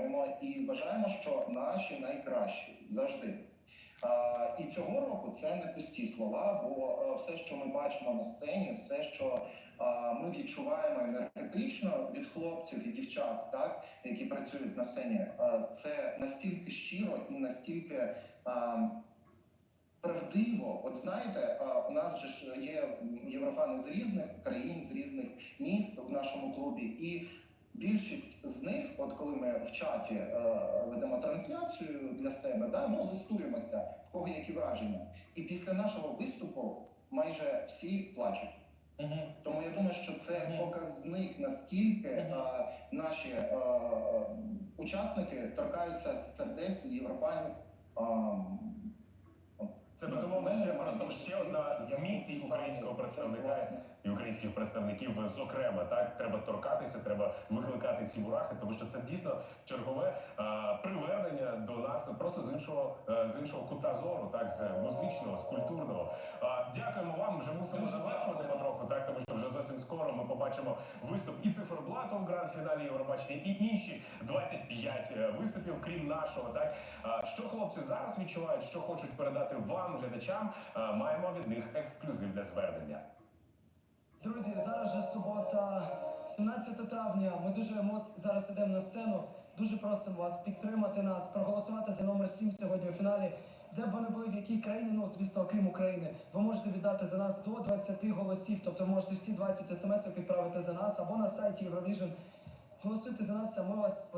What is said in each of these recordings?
підтримуємо і вважаємо, що наші найкращі завжди. І цього року це не пусті слова, бо е, все, що ми бачимо на сцені, все, що ми відчуваємо енергетично від хлопців і дівчат, так які працюють на сцені, е, це настільки щиро і настільки. Правдиво, от знаєте, у нас же є єврофани з різних країн, з різних міст в нашому клубі, і більшість з них, от коли ми в чаті е, ведемо трансляцію для себе, да, ну листуємося, в кого які враження. І після нашого виступу майже всі плачуть. Мгм. Тому я думаю, що це показник, наскільки Мгм. е, наші е, учасники торкаються сердець єврофанів. е, Це безумовно ще просто ще одна з місій українського представника. І українських представників, зокрема, так треба торкатися, треба викликати ці мурахи, тому що це дійсно чергове а, привернення до нас просто з іншого е, з іншого кута зору, так з музичного, з культурного. А, дякуємо вам. Вже мусимо завершувати потроху, так тому що вже зовсім скоро ми побачимо виступ і циферблату в гранд-фіналі Євробачення, і інші 25 е, виступів, крім нашого. Так а, що хлопці зараз відчувають, що хочуть передати вам, глядачам, а, маємо від них ексклюзивне звернення. Друзі, зараз же субота, 17 травня. Ми дуже емо... зараз йдемо на сцену. Дуже просимо вас підтримати нас, проголосувати за номер 7 сьогодні у фіналі. Де б ви не були, в якій країні, ну звісно, окрім України, ви можете віддати за нас до 20 голосів. Тобто можете всі 20 смс відправити за нас або на сайті Eurovision. Голосуйте за нас, а ми вас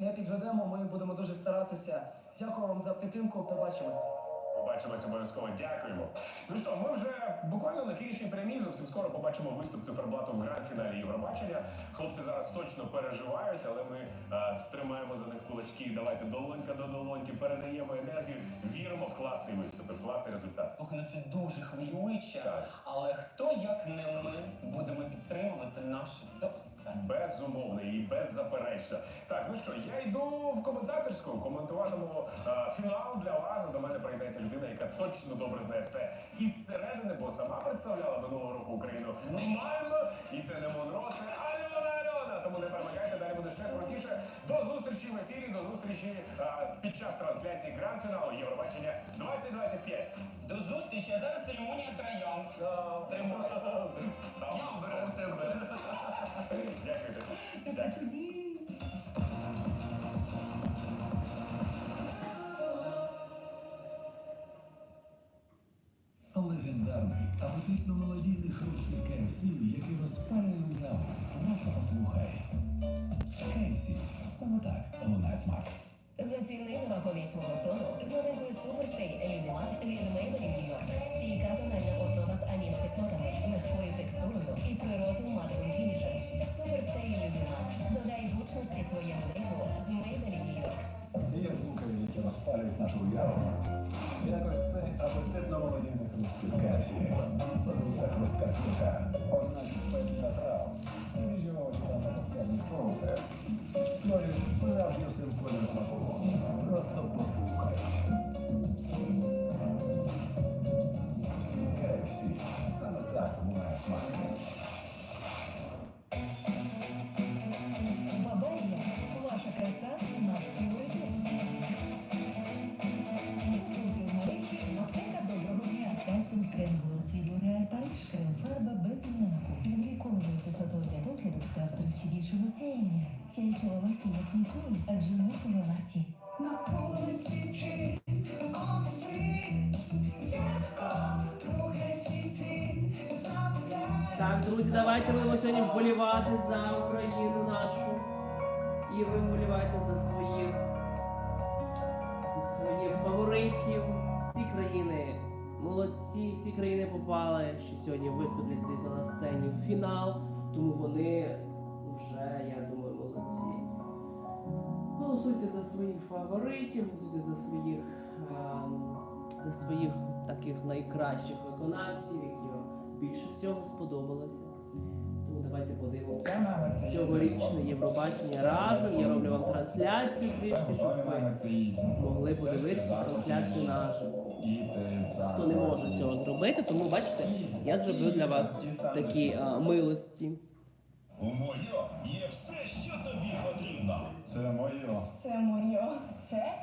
не підведемо. Ми будемо дуже старатися. Дякую вам за підтримку. Побачимось. Побачимось обов'язково. Дякуємо. Ну що, ми вже буквально на фінішній прямій. Зовсім скоро побачимо виступ циферблату в гранд-фіналі Євробачення. Хлопці зараз точно переживають, але ми е, тримаємо за них кулачки. Давайте долонька до долоньки, передаємо енергію, віримо в класний виступ, і в класний результат. Слухай, ну це дуже хвилююче. Так. Але хто як не ми будемо підтримувати наших достатньо? Безумовно і беззаперечно. Так, ну що, я йду в коментаторську, коментуватиму е, фінал для вас. До мене прийдеться людина, яка точно добре знає все із середини, бо сама представляла минулого року Україну нормально. І це не Монро, це Альона Альона. Тому не перемагайте, зустрічі в ефірі, до зустрічі е, під час трансляції гранд-фіналу Євробачення 2025. До зустрічі, а зараз церемонія троянд. Тримай. Я оберу тебе. Дякую. Дякую. Легендарний, апетитно мелодійний хрусткий KFC, який розпалює уяву. Просто послухай. Смак. Заціни вагові свого тону з новинкою Суперстей Люмімат від Maybelline New York. Стійка тональна основа з амінокислотами, легкою текстурою і природним матовим фінішем. Суперстей Люмімат. Додай гучності своєму мейку з Maybelline New York. Є звуки, які розпалюють нашу уяву. Якось цей апетитно молодійний хрусткий KFC. Солодка хрустка кілька, одначе спеції та трав, свіжі овочі та модифікальні соуси. Створюють справжню симфонію смаку. Просто послухай. Сяюча волосся як ніколи, адже ми цього варті. Так, друзі, давайте будемо сьогодні вболівати за Україну нашу. І ви вболівайте за своїх за своїх фаворитів. Всі країни молодці, всі країни попали, що сьогодні виступлять на сцені в фінал. Тому вони Голосуйте за своїх фаворитів, голосуйте за своїх, ем, за своїх таких найкращих виконавців, які вам більше всього сподобалося. Тому давайте подивимося цьогорічне Євробачення разом. Я роблю вам трансляцію трішки, щоб ви могли подивитися трансляцію наживо. Хто не може цього зробити, тому бачите, я зробив для вас такі а, милості. У моє є все, що тобі потрібно. Це моє. Це Це.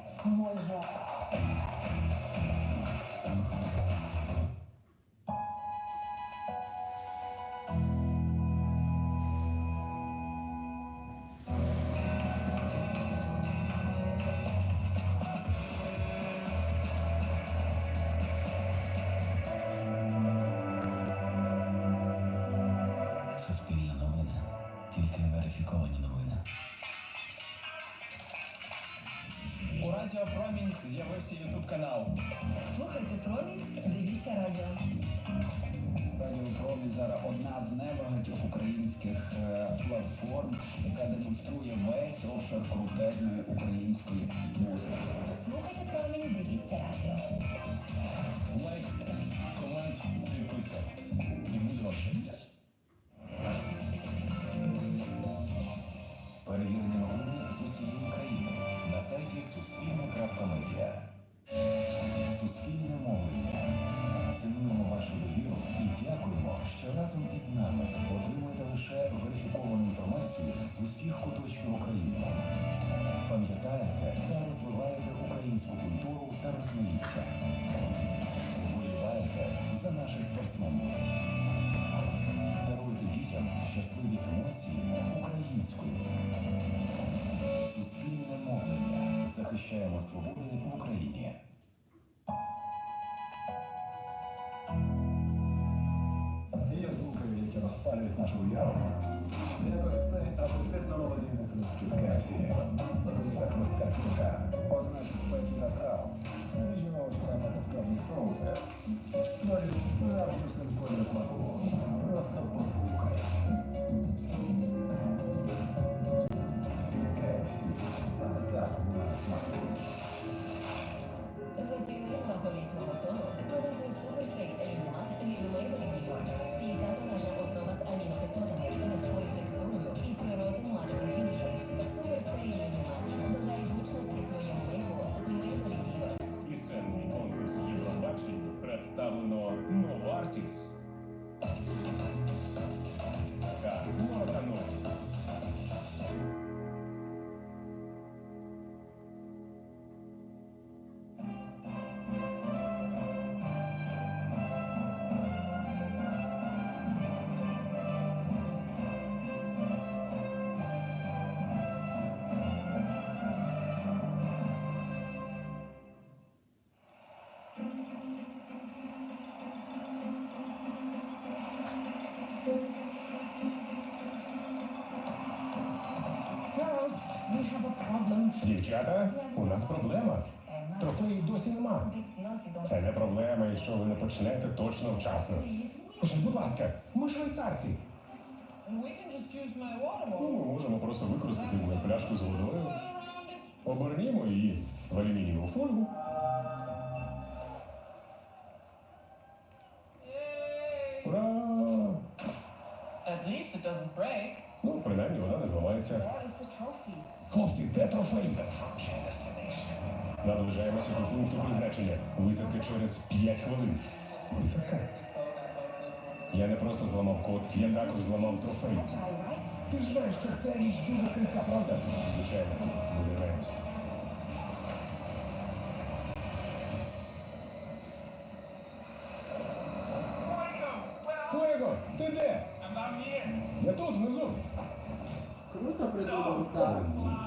Суспільне новини. Тільки верифіковані новини. Радіо Промінь з'явився ютуб канал. Слухайте промінь, дивіться радіо. Радіо Промі зараз одна з небагатьох українських е, платформ, яка демонструє весь офшор крутезної української музики. Слухайте промінь, дивіться радіо. Лайк, комент, підписка. І буде вам щастя. Розпалюють нашу уяву. Якось це апетитно молодіжних звуків Кепсі. Соковита хрустка кілька. Одна зі спецій та трав. Свіжі овочі та повторні соуси. Створюють справжню симфонію смаку. Просто послухай. Дівчата, у нас проблема. Трофеїв досі нема. Це не проблема, якщо ви не почнете точно вчасно. Скажіть, будь ласка, ми швейцарці. Ну, ми можемо просто використати мою пляшку з водою. Обернімо її в алюмінієву фольгу. Ура! At least it doesn't break. Принаймні вона не зламається. Хлопці, де трофей? Наближаємося до пункту призначення. Висадка через 5 хвилин. Висадка. Я не просто зламав код, я також зламав трофей. Ти ж знаєш, що ця річ дуже крихка, правда? Звичайно, ми займаємося. preto.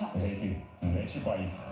Touch. Гей ти, не чіпай. Добрий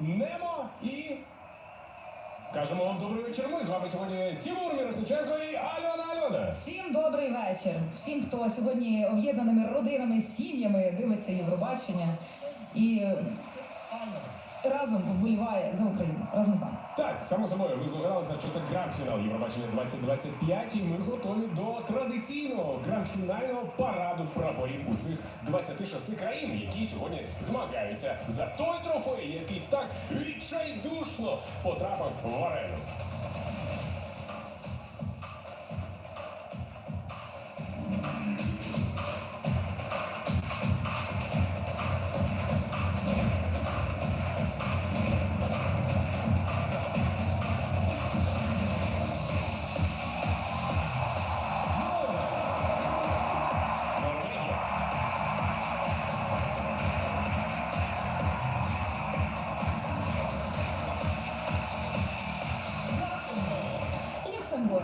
Немо і. Кажемо вам добрий вечір. Ми з вами сьогодні Тимур Мірошниченко і Альона Альона. Всім добрий вечір. Всім, хто сьогодні об'єднаними родинами, сім'ями дивиться Євробачення і разом вболіває за Україну. Разом з нами. Так, само собою, ви здогадалися, що це гранд-фінал Євробачення 2025, і ми готові до традиційного гранд-фінального параду прапорів усіх 26 країн, які сьогодні змагаються за той трофей, який так відчайдушно потрапив в арену. 我